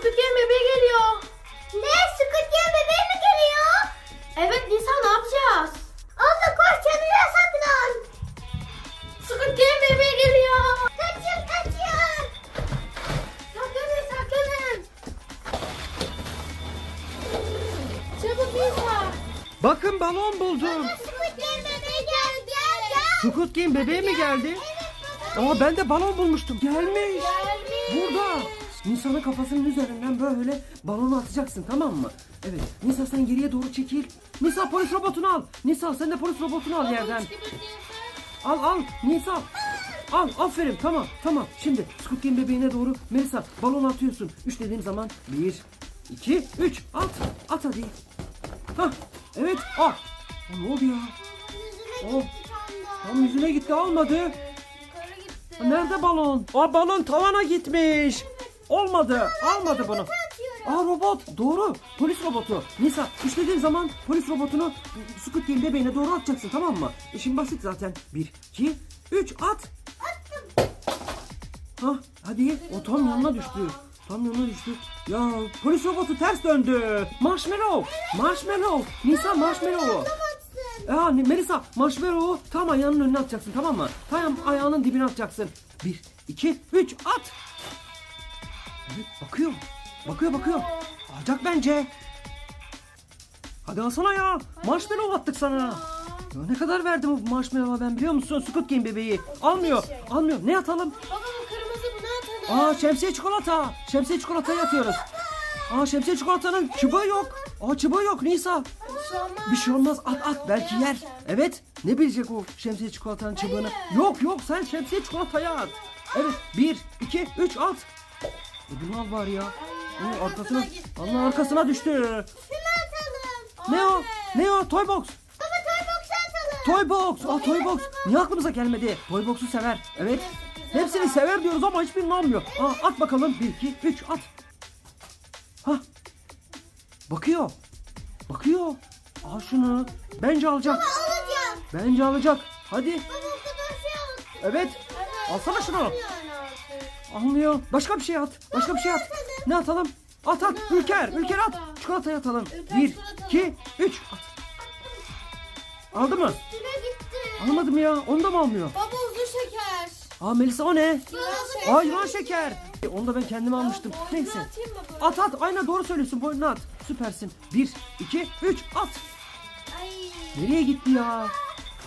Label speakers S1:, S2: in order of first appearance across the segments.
S1: Squid Game bebeği geliyor.
S2: Ne? Squid Game bebeği mi geliyor?
S1: Evet Nisa ne yapacağız?
S2: Abla koş çadıra saklan.
S1: Squid Game bebeği geliyor.
S2: Kaçın kaçın.
S1: Saklanın saklanın. Çabuk Nisa.
S3: Bakın balon buldum.
S2: Squid Game bebeği gel gel gel.
S3: Squid Game bebeği mi geldi? Aa ben de balon bulmuştum. Gelmiş.
S1: Gelmiş.
S3: Burada. Nisa'nın kafasının üzerinden böyle balonu atacaksın tamam mı? Evet. Nisa sen geriye doğru çekil. Nisa polis robotunu al. Nisa sen de polis robotunu al yerden. Al al Nisa. Al aferin tamam tamam. Şimdi Squid Game bebeğine doğru Melisa balon atıyorsun. Üç dediğim zaman bir, iki, üç at. At hadi. Hah evet al. Aa, ne oldu ya? Oh, tam yüzüne gitti almadı. Nerede balon? Aa balon tavana gitmiş. Olmadı. Almadı bunu. Aa robot. Doğru. Polis robotu. Nisa işlediğin zaman polis robotunu Squid Game bebeğine doğru atacaksın tamam mı? İşin basit zaten. Bir, iki, üç at. Hah hadi. O tam yanına düştü. Tam yanına düştü. Ya polis robotu ters döndü. Marshmallow. Marshmallow. Nisa marshmallow. Ya Melisa marshmallow'u tam ayağının önüne atacaksın tamam mı? Tam ayağının dibine atacaksın. Bir, iki, üç at. Evet bakıyor. Bakıyor bakıyor. Alacak bence. Hadi alsana ya. Marshmallow attık sana. Ya ne kadar verdim bu marshmallow'a ben biliyor musun? Squid Game bebeği. Almıyor. Almıyor. Ne atalım?
S1: Baba bu kırmızı bunu atalım.
S3: Aa şemsiye çikolata. Şemsiye çikolatayı atıyoruz. Aa şemsiye çikolatanın çubuğu yok. Aa çubuğu yok Nisa.
S1: Bir şey olmaz.
S3: Bir şey olmaz at at belki yer. Evet ne bilecek o şemsiye çikolatanın çubuğunu. Yok yok sen şemsiye çikolatayı at. Evet bir iki üç at. Al bari ya. Onun arkasına, Allah arkasına düştü.
S2: Atalım.
S3: Ne o? Ne o? Toy box.
S2: Baba toy box'u atalım.
S3: Toy box. Aa toy box. Niye aklımıza gelmedi? Toy box'u sever. Evet. Hepsini sever diyoruz ama hiçbirini almıyor. Aa at bakalım. Bir, iki, üç at. Hah. Bakıyor. Bakıyor. Al şunu. Bence alacak.
S2: Alacağım.
S3: Bence alacak. Hadi.
S2: Baba o kadar şey aldım.
S3: Evet. Alsana şunu.
S1: Artık.
S3: Almıyor. Başka bir şey at. Başka bir şey at. Ne atalım? At at. Ülker. Ülker at. Çikolatayı atalım. Bir, iki, üç. At. Aldı mı?
S2: Üstüne gitti.
S3: Almadı mı ya? Onu da mı almıyor?
S1: Baba uzun şeker.
S3: Aa Melisa o ne? Aa yılan şeker. E, Onu da ben kendime almıştım. Neyse.
S1: atayım mı böyle?
S3: At at. Aynen doğru söylüyorsun. Boynuna at. Süpersin. Bir, iki, üç. At.
S1: Ay.
S3: Nereye gitti ya?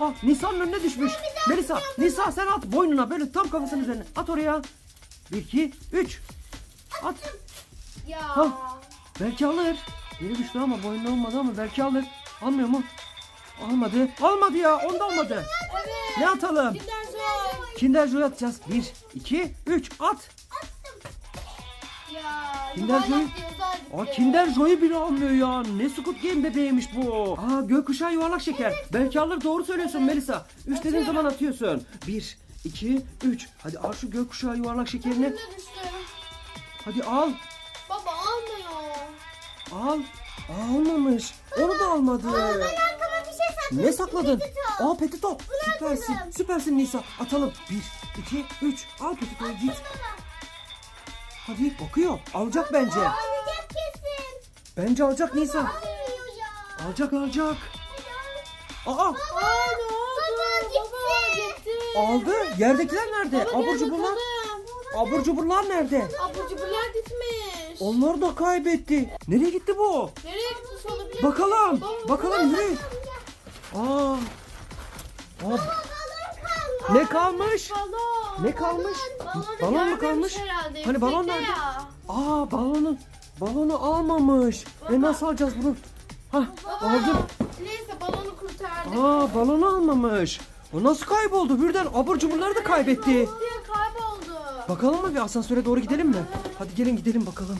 S3: Ah Nisa'nın önüne düşmüş. Melisa, Nisa sen at boynuna böyle tam kafasının üzerine. At oraya. Bir, iki, üç. At.
S1: Ya.
S3: Ha. Belki alır. Yere düştü ama boynuna olmadı ama belki alır. Almıyor mu? Almadı. Almadı ya. Onda olmadı.
S1: Evet.
S3: Ne atalım?
S1: Kinder Joy.
S3: Kinder Joy atacağız. Bir, iki, üç. At.
S1: Ya.
S3: Kinder Joy. Aa Kinder Joy'u bile almıyor ya. Ne Squid Game bebeğiymiş bu. Aa gökkuşağı yuvarlak şeker. Belki alır doğru söylüyorsun Melisa. Üç dediğin zaman atıyorsun. Bir, iki, üç. Hadi al şu gökkuşağı yuvarlak şekerini.
S1: Önüne düştü.
S3: Hadi al.
S1: Baba almıyor.
S3: Al. Aa, almamış. Onu da almadı.
S2: Ben arkama bir şey sakladım.
S3: Ne sakladın?
S2: Petito.
S3: Aa petito. Süpersin.
S2: atalım.
S3: Süpersin Nisa. Atalım. Bir, iki, üç. Al petitoyu git. Hadi bakıyor. Alacak bence.
S2: Alacak kesin.
S3: Bence alacak Nisa.
S2: Almıyor ya.
S3: Alacak alacak. Aa
S1: Aa ne oldu?
S2: Baba, gitti.
S1: gitti.
S3: Aldı. Yerdekiler nerede?
S1: Baba,
S3: Abur cuburlar. Abur cuburlar nerede?
S1: Abur cuburlar gitmiş.
S3: Onlar da kaybetti. Nereye gitti bu?
S1: Nereye gitmiş olabilir?
S3: Bakalım.
S1: Baba,
S3: Bakalım yürü. Aa. Aa. Ne kalmış?
S1: Balon.
S3: Ne kalmış?
S1: Balonu
S3: Balon mu kalmış?
S1: herhalde.
S3: Hani balon nerede?
S1: ya.
S3: Aa balonu. Balonu almamış. E nasıl alacağız bunu? Hah aldım.
S1: Neyse balonu kurtardık.
S3: Aa balonu almamış. O nasıl kayboldu? Birden abur cuburları da kaybetti.
S1: Kayboldu.
S3: Bakalım mı bir asansöre doğru gidelim mi? Hadi gelin gidelim bakalım.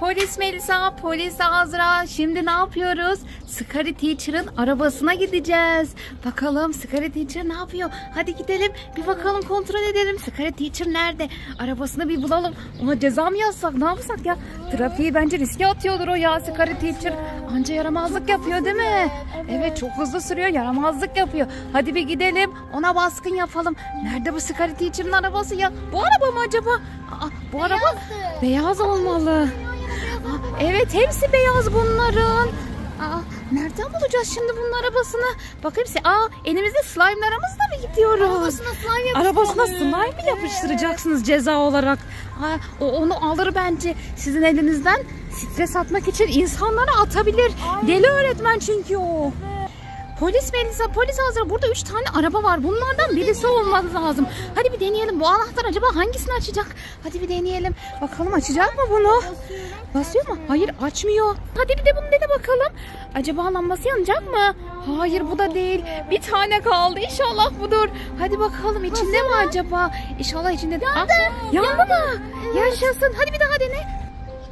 S4: Polis Melisa, polis Azra. Şimdi ne yapıyoruz? Scary Teacher'ın arabasına gideceğiz. Bakalım Scary Teacher ne yapıyor? Hadi gidelim bir bakalım kontrol edelim. Scary Teacher nerede? Arabasını bir bulalım. Ona ceza mı yazsak? Ne yapsak ya? Trafiği bence riske atıyordur o ya Scary Teacher. Anca yaramazlık yapıyor değil mi? Evet çok hızlı sürüyor yaramazlık yapıyor. Hadi bir gidelim ona baskın yapalım. Nerede bu Scary Teacher'ın arabası ya? Bu araba mı acaba? Aa, bu araba beyaz olmalı. Aa, Evet hepsi beyaz bunların. Aa, nereden bulacağız şimdi bunun arabasını? Bak hepsi. Aa elimizde slime'larımızla mı gidiyoruz?
S2: Arabasına slime.
S4: Arabasına slime mi yapıştıracaksınız ceza olarak? Ha, o onu alır bence sizin elinizden stres atmak için insanlara atabilir. Deli öğretmen çünkü o. Polis Melisa, polis Azra burada üç tane araba var. Bunlardan birisi olması lazım. Hadi bir deneyelim. Bu anahtar acaba hangisini açacak? Hadi bir deneyelim. Bakalım açacak mı bunu? Basıyor mu? Hayır açmıyor. Hadi bir de bunu dene bakalım. Acaba lambası yanacak mı? Hayır bu da değil. Bir tane kaldı. İnşallah budur. Hadi bakalım içinde mi acaba? İnşallah içinde de. Yandı. yandı mı? Yaşasın. Hadi bir daha dene.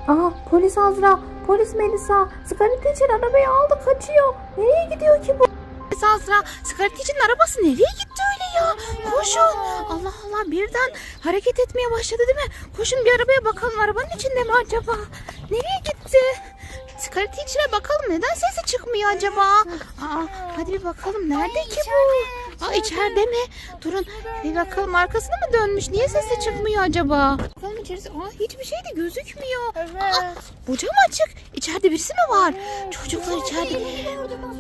S4: Aa polis Azra, polis Melisa. Scarlett için arabayı aldı kaçıyor. Nereye gidiyor ki bu? Polis Azra, Scarlett için arabası nereye gitti öyle ya? Koşun. Allah Allah birden hareket etmeye başladı değil mi? Koşun bir arabaya bakalım arabanın içinde mi acaba? Nereye gitti? Scarlett içine bakalım neden sesi çıkmıyor acaba? Aa, hadi bir bakalım nerede ki bu? Aa, içeride mi? Durun bir bakalım arkasına mı dönmüş? Niye sesi çıkmıyor acaba? Bakalım içerisi. Aa, hiçbir şey de gözükmüyor. Aa, bu cam açık. İçeride birisi mi var? Çocuklar içeride.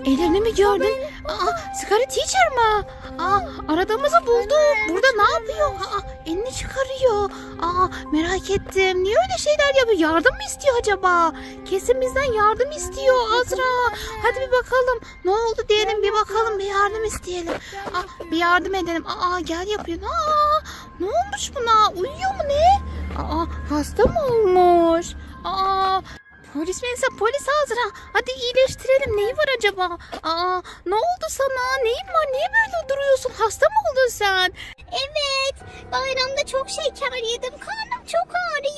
S4: Ellerini mi gördün? Aa, Scarlet Teacher mı? Aa, aradığımızı buldu. Burada ne yapıyor? Aa, elini çıkarıyor. Aa, merak ettim. Niye öyle şeyler yapıyor? Yardım mı istiyor acaba? Kesin bizden yardım istiyor Azra. Hadi bir bakalım. Ne oldu diyelim bir bakalım. Bir yardım isteyelim. Aa, bir yardım edelim. Aa, gel yapıyor. Aa, ne olmuş buna? Uyuyor mu ne? Aa, hasta mı olmuş? Aa, Polis Melisa, polis Azra. Hadi iyileştirelim. Neyi var acaba? Aa, ne oldu sana? Neyin var? Niye böyle duruyorsun? Hasta mı oldun sen?
S2: Evet. Bayramda çok şeker yedim. Karnım çok ağrıyor.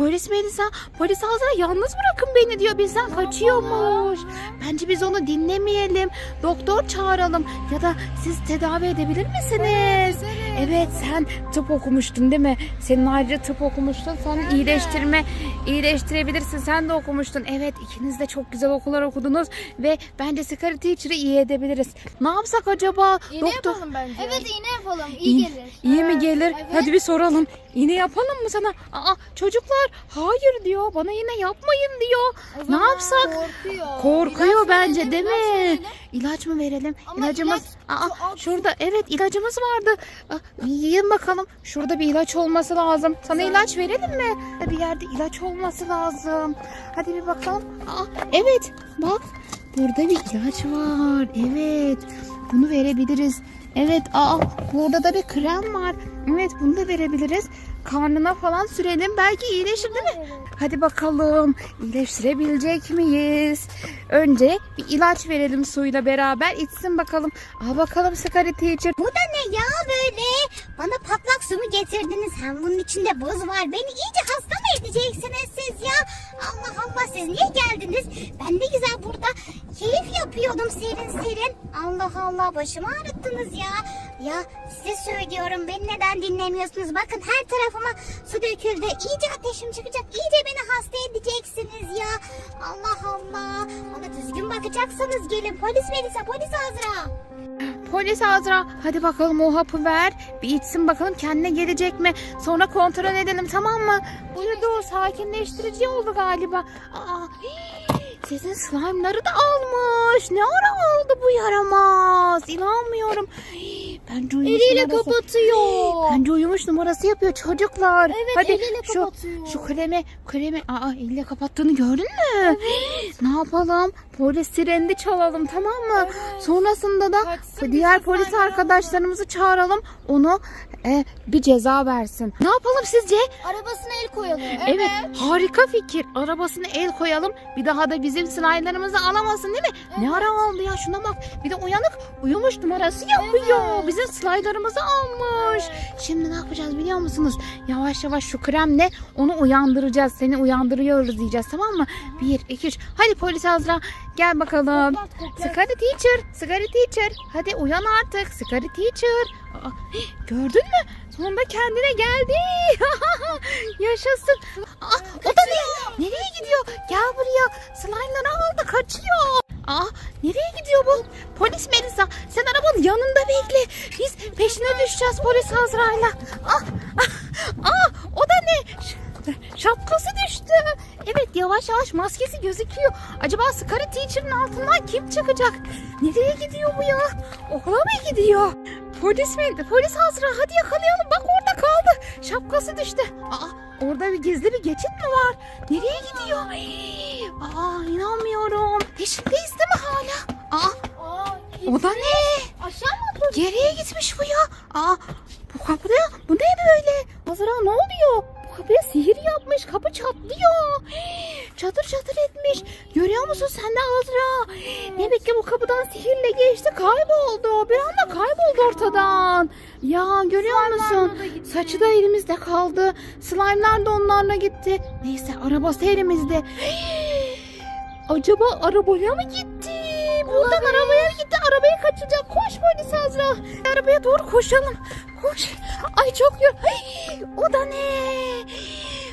S4: Polis Melisa, polis Azra yalnız bırakın beni diyor. Bizden kaçıyormuş. Bence biz onu dinlemeyelim. Doktor çağıralım. Ya da siz tedavi edebilir misiniz? Evet sen tıp okumuştun değil mi? Senin ayrıca tıp okumuştun. Sen iyileştirme, iyileştirebilirsin. Sen de okumuştun. Evet ikiniz de çok güzel okullar okudunuz. Ve bence Scary Teacher'ı iyi edebiliriz. Ne yapsak acaba?
S1: İğne yapalım bence.
S2: Evet iğne yapalım. İyi gelir.
S4: İyi mi gelir? Hadi bir soralım. İğne yapalım mı sana? Aa çocuklar hayır diyor. Bana iğne yapmayın diyor. Ne yapsak?
S1: Korkuyor.
S4: Korkuyor
S1: İlaç
S4: bence
S1: verelim,
S4: değil
S1: ilaç
S4: mi?
S1: verelim.
S4: İlaç mı verelim?
S1: Ama
S4: İlacımız
S1: ilaç
S4: Aa,
S1: şu
S4: şurada evet ilacımız vardı. Aa, yiyin bakalım. Şurada bir ilaç olması lazım. Sana ilaç verelim mi? Bir yerde ilaç olması lazım. Hadi bir bakalım. Aa, evet bak burada bir ilaç var. Evet bunu verebiliriz. Evet aa burada da bir krem var. Evet bunu da verebiliriz. Karnına falan sürelim. Belki iyileşir değil mi? Hadi bakalım iyileştirebilecek miyiz? Önce bir ilaç verelim suyla beraber içsin bakalım. Al bakalım Scary Teacher.
S2: Bu da ne ya böyle? Bana patlak su mu getirdiniz? Hem bunun içinde buz var. Beni iyice hasta mı edeceksiniz siz ya? Allah Allah siz niye geldiniz? Ben ne güzel burada keyif yapıyordum serin serin. Allah Allah başımı ağrıttınız ya. Ya size söylüyorum beni neden dinlemiyorsunuz? Bakın her tarafıma su döküldü. İyice ateşim çıkacak. İyice beni hasta edeceksiniz ya. Allah Allah. Bana düzgün bakacaksanız gelin. Polis Melisa, polis Azra.
S4: Polis Azra hadi bakalım o hapı ver. Bir içsin bakalım kendine gelecek mi? Sonra kontrol edelim tamam mı? Uyudu sakinleştirici oldu galiba. Aa, sizin slime'ları da almış. Ne ara aldı bu yaramaz? İnanmıyorum. Hii, Bence uyumuş
S2: Eliyle
S4: numarası-
S2: kapatıyor.
S4: Bence uyumuş numarası yapıyor çocuklar.
S2: Evet,
S4: Hadi
S2: eliyle
S4: şu,
S2: kapatıyor.
S4: Şu kremi, kremi aa eliyle kapattığını gördün mü? Ne yapalım? Polis sirenini çalalım tamam mı? Sonrasında da
S1: Kaçsın,
S4: diğer
S1: bizi
S4: polis arkadaşlarımızı çağıralım. Onu e, bir ceza versin. Ne yapalım sizce?
S2: Arabasına el koyalım.
S4: Evet. harika fikir. Arabasına el koyalım. Bir daha da bizim slime'larımızı alamasın değil mi? Ne ara aldı ya şuna bak. Bir de uyanık uyumuş numarası yapıyor. Bizim slime'larımızı almış. Şimdi ne yapacağız biliyor musunuz? Yavaş yavaş şu kremle onu uyandıracağız. Seni uyandırıyoruz diyeceğiz tamam mı? Bir, iki, üç. Hadi polis Azra gel bakalım. Scary teacher, Scary teacher. Hadi uyan artık. Scary teacher. Aa, gördün mü? Sonunda kendine geldi. Yaşasın. Aa, o da ne? Nereye gidiyor? Gel buraya. Slime'ları aldı kaçıyor. Aa nereye gidiyor bu? Polis Melisa sen arabanın yanında bekle. Biz peşine düşeceğiz polis Azra'yla. Ah, ah, ah, o da ne? Şapkası düştü. Evet yavaş yavaş maskesi gözüküyor. Acaba Scary Teacher'ın altından kim çıkacak? Nereye gidiyor bu ya? Okula mı gidiyor? Polis mi? Polis Azra hadi yakalayalım. Bak orada kaldı. Şapkası düştü. Aa, orada bir gizli bir geçit mi var? Nereye gidiyor? Aa inanmıyorum. Peşindeyiz değil mi hala? Aa
S1: Aa,
S4: o da ne?
S1: aşağı mı atladın?
S4: Geriye gitmiş bu ya. Aa bu kapıda bu ne böyle? Azra ne oluyor? Kapıya sihir yapmış. Kapı çatlıyor. Çatır çatır etmiş. Görüyor musun sen de Azra? Demek ki bu kapıdan sihirle geçti. Kayboldu. Bir anda kayboldu ortadan. Ya görüyor musun? Saçı da elimizde kaldı. Slime'lar da onlarla gitti. Neyse arabası elimizde. Acaba arabaya mı gitti? Buradan arabaya gitti? Arabaya kaçacak. Koş polis Azra. Arabaya doğru koşalım. Koş. Ay çok yor. Ay, o da ne?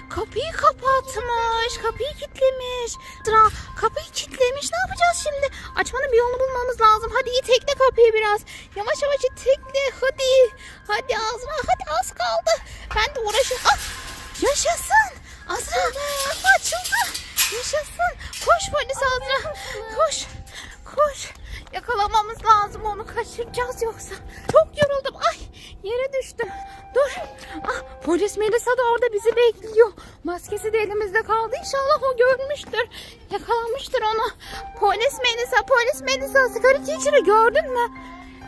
S4: Kapıyı kapatmış. Kapıyı kilitlemiş. Azra kapıyı kilitlemiş. Ne yapacağız şimdi? Açmanın bir yolunu bulmamız lazım. Hadi itekle kapıyı biraz. Yavaş yavaş itekle. Hadi. Hadi Azra. Hadi az kaldı. Ben de uğraşıyorum. Ah, yaşasın. Azra kapı açıldı. Yaşasın. Koş polis Azra. Koş. Koş. Yakalamamız lazım onu kaçıracağız yoksa. Çok yoruldum. Yere düştüm. Dur. Ah, polis Melisa da orada bizi bekliyor. Maskesi de elimizde kaldı. İnşallah o görmüştür. Yakalamıştır onu. Polis Melisa, polis Melisa. Scary Teacher'ı gördün mü?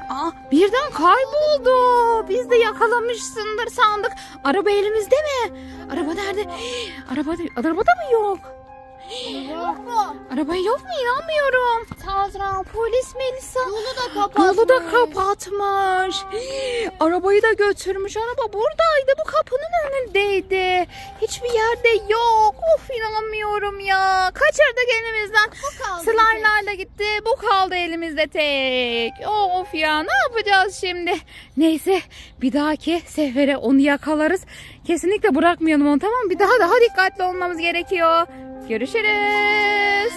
S4: Aa, birden kayboldu. Biz de yakalamışsındır sandık. Araba elimizde mi? Araba nerede? Hii, Araba, arabada mı yok?
S1: Yok mu?
S4: Araba yok mu? İnanmıyorum. Tazra, polis Melisa.
S1: Yolu da kapatmış.
S4: Yolu da kapatmış. Arabayı da götürmüş. Araba buradaydı. Bu kapının önündeydi. Hiçbir yerde yok. Of inanamıyorum ya. Kaçırdık elimizden.
S1: Bu kaldı.
S4: Slime'larla gitti. Bu kaldı elimizde tek. Of ya ne yapacağız şimdi? Neyse bir dahaki sefere onu yakalarız. Kesinlikle bırakmayalım onu tamam mı? Bir daha daha dikkatli olmamız gerekiyor. Görüşürüz.